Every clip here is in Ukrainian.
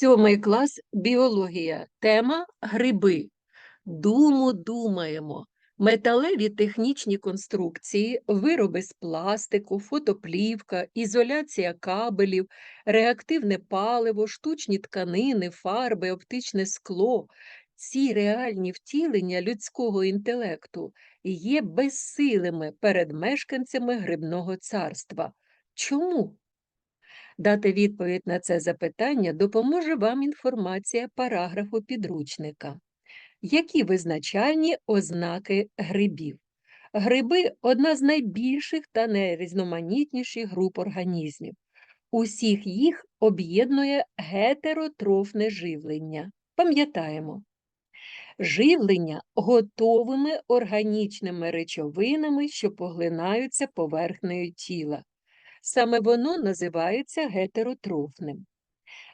Сьомий клас біологія. Тема гриби. Думу думаємо. Металеві технічні конструкції, вироби з пластику, фотоплівка, ізоляція кабелів, реактивне паливо, штучні тканини, фарби, оптичне скло. Ці реальні втілення людського інтелекту є безсилими перед мешканцями грибного царства. Чому? Дати відповідь на це запитання допоможе вам інформація параграфу підручника. Які визначальні ознаки грибів? Гриби одна з найбільших та найрізноманітніших груп організмів. Усіх їх об'єднує гетеротрофне живлення. Пам'ятаємо, живлення готовими органічними речовинами, що поглинаються поверхнею тіла. Саме воно називається гетеротрофним.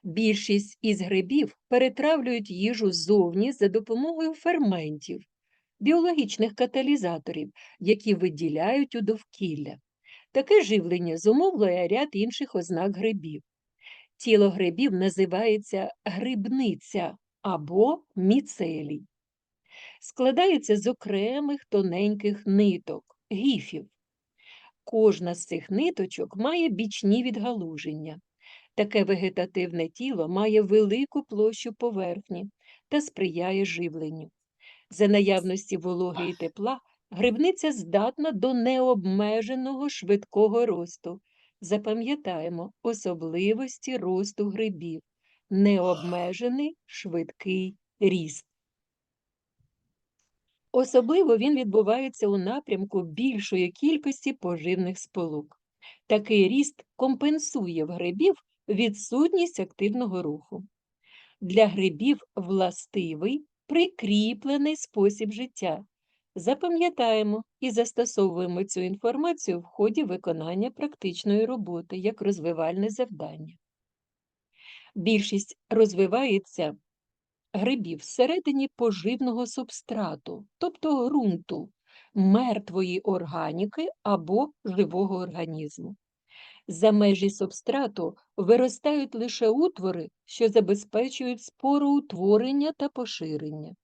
Більшість із грибів перетравлюють їжу ззовні за допомогою ферментів, біологічних каталізаторів, які виділяють у довкілля. Таке живлення зумовлює ряд інших ознак грибів. Тіло грибів називається грибниця або міцелій. Складається з окремих тоненьких ниток, гіфів. Кожна з цих ниточок має бічні відгалуження. Таке вегетативне тіло має велику площу поверхні та сприяє живленню. За наявності вологи і тепла грибниця здатна до необмеженого швидкого росту. Запам'ятаємо особливості росту грибів, необмежений швидкий ріст. Особливо він відбувається у напрямку більшої кількості поживних сполук. Такий ріст компенсує в грибів відсутність активного руху. Для грибів властивий прикріплений спосіб життя. Запам'ятаємо і застосовуємо цю інформацію в ході виконання практичної роботи як розвивальне завдання. Більшість розвивається грибів всередині поживного субстрату, тобто ґрунту, мертвої органіки або живого організму. За межі субстрату виростають лише утвори, що забезпечують спороутворення та поширення.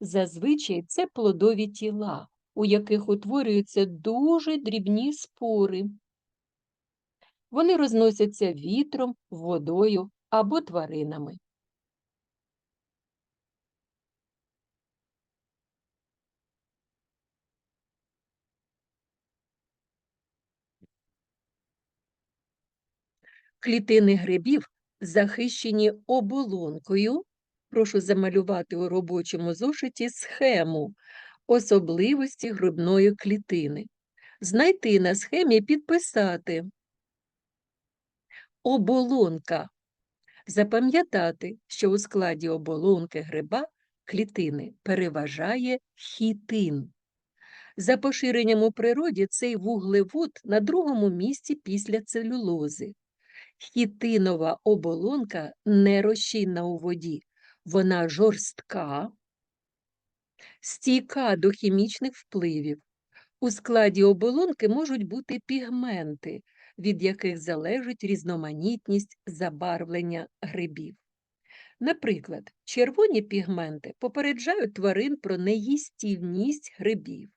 Зазвичай це плодові тіла, у яких утворюються дуже дрібні спори. Вони розносяться вітром, водою або тваринами. Клітини грибів захищені оболонкою. Прошу замалювати у робочому зошиті схему особливості грибної клітини. Знайти на схемі підписати. Оболонка. Запам'ятати, що у складі оболонки гриба клітини переважає хітин. За поширенням у природі цей вуглевод на другому місці після целюлози. Хітинова оболонка не розчинна у воді, вона жорстка, стійка до хімічних впливів. У складі оболонки можуть бути пігменти, від яких залежить різноманітність забарвлення грибів. Наприклад, червоні пігменти попереджають тварин про неїстівність грибів,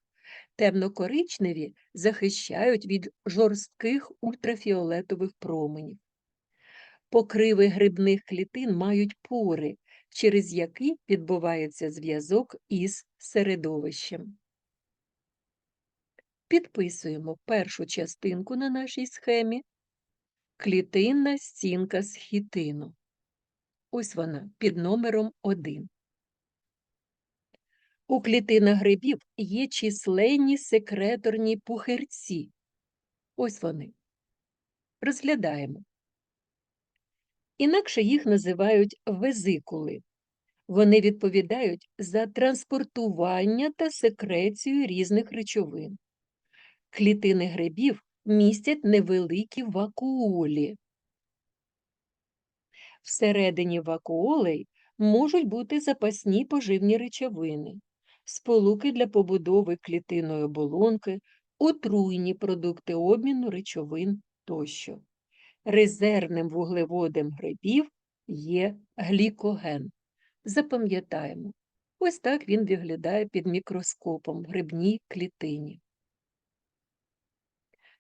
темно-коричневі захищають від жорстких ультрафіолетових променів. Покриви грибних клітин мають пори, через які відбувається зв'язок із середовищем. Підписуємо першу частинку на нашій схемі клітинна стінка з хітину. Ось вона під номером 1. У клітинах грибів є численні секреторні пухирці. Ось вони. Розглядаємо. Інакше їх називають везикули. Вони відповідають за транспортування та секрецію різних речовин. Клітини грибів містять невеликі вакуолі. Всередині вакуолей можуть бути запасні поживні речовини, сполуки для побудови клітинної оболонки, отруйні продукти обміну речовин тощо резервним вуглеводом грибів є глікоген. Запам'ятаємо, ось так він виглядає під мікроскопом в грибній клітині.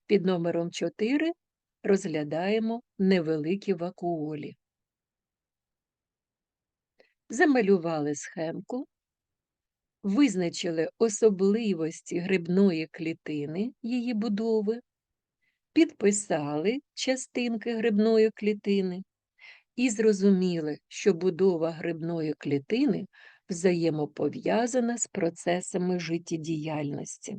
Під номером 4 розглядаємо невеликі вакуолі. Замалювали схемку, визначили особливості грибної клітини її будови, підписали частинки грибної клітини і зрозуміли, що будова грибної клітини взаємопов'язана з процесами життєдіяльності.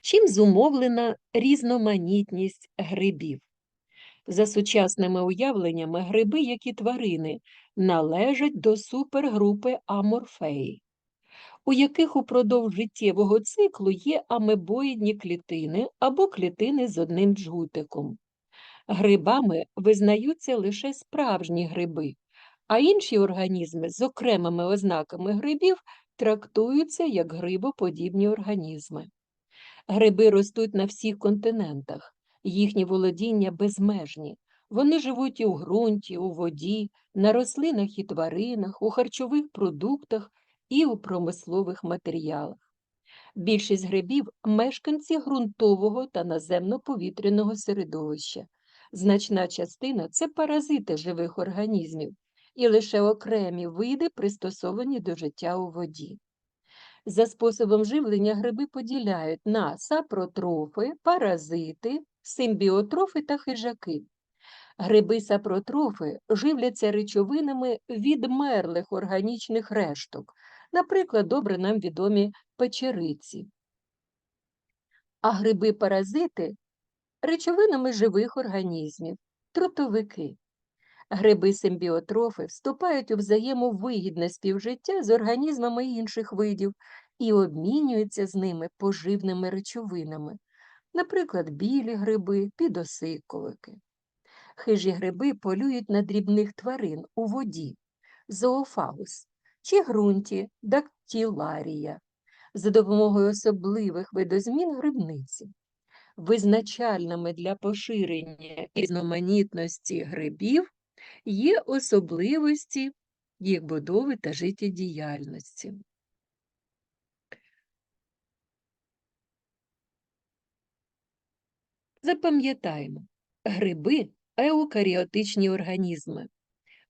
Чим зумовлена різноманітність грибів? За сучасними уявленнями, гриби, як і тварини, належать до супергрупи аморфеї, у яких упродовж життєвого циклу є амебоїдні клітини або клітини з одним джгутиком. Грибами визнаються лише справжні гриби, а інші організми з окремими ознаками грибів трактуються як грибоподібні організми. Гриби ростуть на всіх континентах, їхні володіння безмежні. Вони живуть і у ґрунті, у воді, на рослинах і тваринах, у харчових продуктах і у промислових матеріалах. Більшість грибів мешканці ґрунтового та наземно-повітряного середовища. Значна частина це паразити живих організмів, і лише окремі види пристосовані до життя у воді. За способом живлення гриби поділяють на сапротрофи, паразити, симбіотрофи та хижаки. Гриби сапротрофи живляться речовинами відмерлих органічних решток, наприклад, добре нам відомі печериці. А гриби-паразити речовинами живих організмів, трутовики. Гриби-симбіотрофи вступають у взаємовигідне співжиття з організмами інших видів і обмінюються з ними поживними речовинами, наприклад, білі гриби, підосиковики. Хижі гриби полюють на дрібних тварин у воді, зоофагус чи ґрунті дактиларія, за допомогою особливих видозмін грибниці. Визначальними для поширення різноманітності грибів є особливості їх будови та життєдіяльності. Запам'ятаємо, гриби еукаріотичні організми,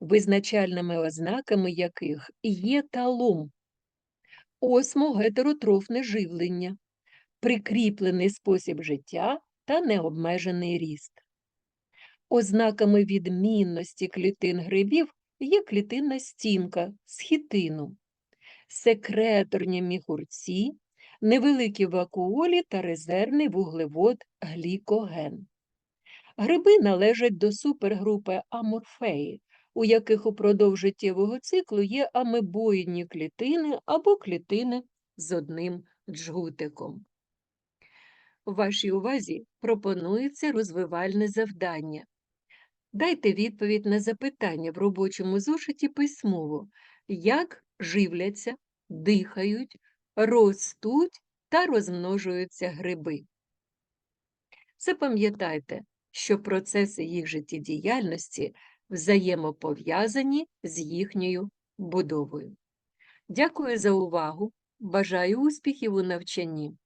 визначальними ознаками яких є талум, осмогетеротрофне живлення, прикріплений спосіб життя та необмежений ріст. Ознаками відмінності клітин грибів є клітинна стінка з хітину, секреторні міхурці, невеликі вакуолі та резервний вуглевод глікоген. Гриби належать до супергрупи аморфеї, у яких упродовж життєвого циклу є амебоїдні клітини або клітини з одним джгутиком. Вашій увазі пропонується розвивальне завдання. Дайте відповідь на запитання в робочому зошиті письмово, як живляться, дихають, ростуть та розмножуються гриби. Запам'ятайте, що процеси їх життєдіяльності взаємопов'язані з їхньою будовою. Дякую за увагу! Бажаю успіхів у навчанні!